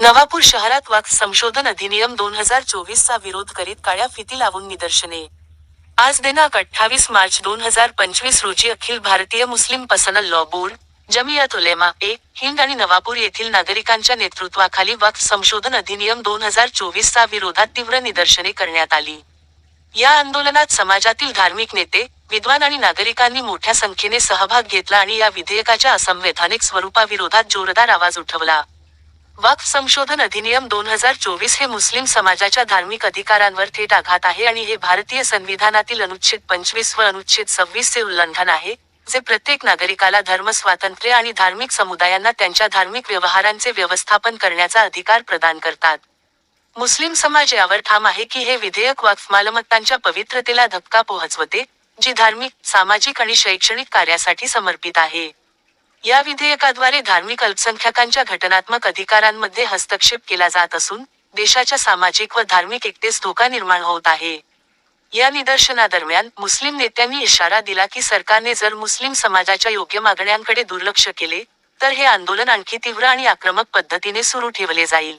नवापूर शहरात वाक संशोधन अधिनियम दोन हजार चोवीसचा विरोध करीत काळ्या फिती लावून निदर्शने. आज दिनांक अठ्ठावीस मार्च दोन हजार पंचवीस रोजी Akhil Bharatiya Muslim personal law board Jamiat Ulema e Hind आणि नवापूर येथील नागरिकांच्या नेतृत्वाखाली वक्फ संशोधन अधिनियम दोन हजार चोवीसचा विरोधात तीव्र निदर्शने करण्यात आली. या आंदोलनात समाजातील धार्मिक नेते विद्वान आणि नागरिकांनी मोठ्या संख्येने सहभाग घेतला आणि या विधेयकाच्या असंवैधानिक स्वरूपाविरोधात जोरदार आवाज उठवला. वक्फ संशोधन अधिनियम दोन हजार चोवीस हे मुस्लिम समाजाच्या धार्मिक अधिकारांवर थेट आघात आहे आणि हे भारतीय संविधानातील अनुच्छेद पंचवीस व अनुच्छेद सव्वीस चे उल्लंघन आहे जे प्रत्येक नागरिकाला धर्म स्वातंत्र्य आणि धार्मिक समुदायांना त्यांच्या धार्मिक व्यवहारांचे व्यवस्थापन करण्याचा अधिकार प्रदान करतात. मुस्लिम समाज यावर ठाम आहे की हे विधेयक वक्फ मालमत्तांच्या पवित्रतेला धक्का पोहोचवते जी धार्मिक सामाजिक आणि शैक्षणिक कार्यासाठी समर्पित आहे. या विधेयकाद्वारे धार्मिक अल्पसंख्याकांच्या घटनात्मक अधिकारांमध्ये हस्तक्षेप केला जात असून देशाच्या सामाजिक व धार्मिक एकतेस धोका निर्माण होत आहे. या निदर्शनादरम्यान मुस्लिम नेत्यांनी इशारा दिला की सरकारने जर मुस्लिम समाजाच्या योग्य मागण्यांकडे दुर्लक्ष केले तर हे आंदोलन आणखी तीव्र आणि आक्रमक पद्धतीने सुरू ठेवले जाईल.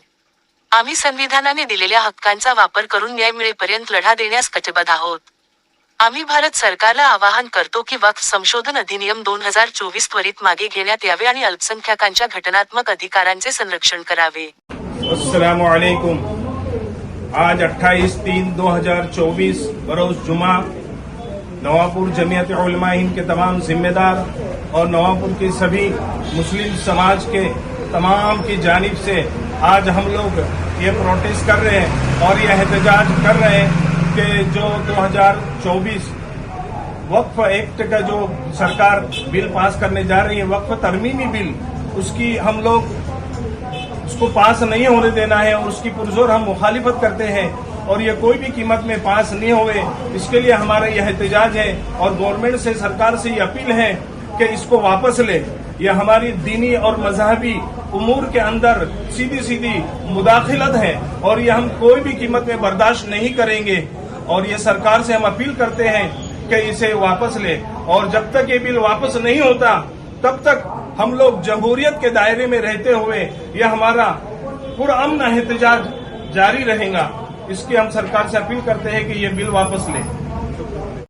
आम्ही संविधानाने दिलेल्या हक्कांचा वापर करून न्याय मिळेपर्यंत लढा देण्यास कटिबद्ध आहोत. आम्ही भारत सरकारला आवाहन करतो की वक्फ संशोधन अधिनियम दोन हजार चोवीस त्वरित मागे घेण्यात यावे आणि अल्पसंख्याकांच्या घटनात्मक अधिकारांचे संरक्षण करावे. असलकुम आज 28 तीन 2024 बरोज जुमा नवापुर जमीयत उलमा हिंद के तमाम जिम्मेदार और नवापुर के सभी मुस्लिम समाज के तमाम की जानिब से आज हम लोग ये प्रोटेस्ट कर रहे हैं और ये एहतजाज कर रहे हैं। कि जो 2024 वक्फ एक्ट का जो सरकार बिल पास करने जा रही है, वक्फ तरमीमी बिल, उसकी हम लोग, उसको पास नहीं होने देना है और उसकी पुरजोर हम मुखालिफत करते हैं और ये कोई भी कीमत में पास नहीं होवे, इसके लिए हमारा यह एहतजाज है और गवर्नमेंट से, सरकार से ये अपील है कि इसको वापस ले। ये हमारी दीनी और मजहबी उमूर के अंदर सीधी सीधी मुदाखिलत है और ये हम कोई भी कीमत में बर्दाश्त नहीं करेंगे। और ये सरकार से हम अपील करते हैं कि इसे वापस ले। और जब तक ये बिल वापस नहीं होता, तब तक हम लोग जमहूरियत के दायरे में रहते हुए यह हमारा पुरअमन एहतजाज जारी रहेगा। इसकी हम सरकार से अपील करते हैं कि ये बिल वापस लें।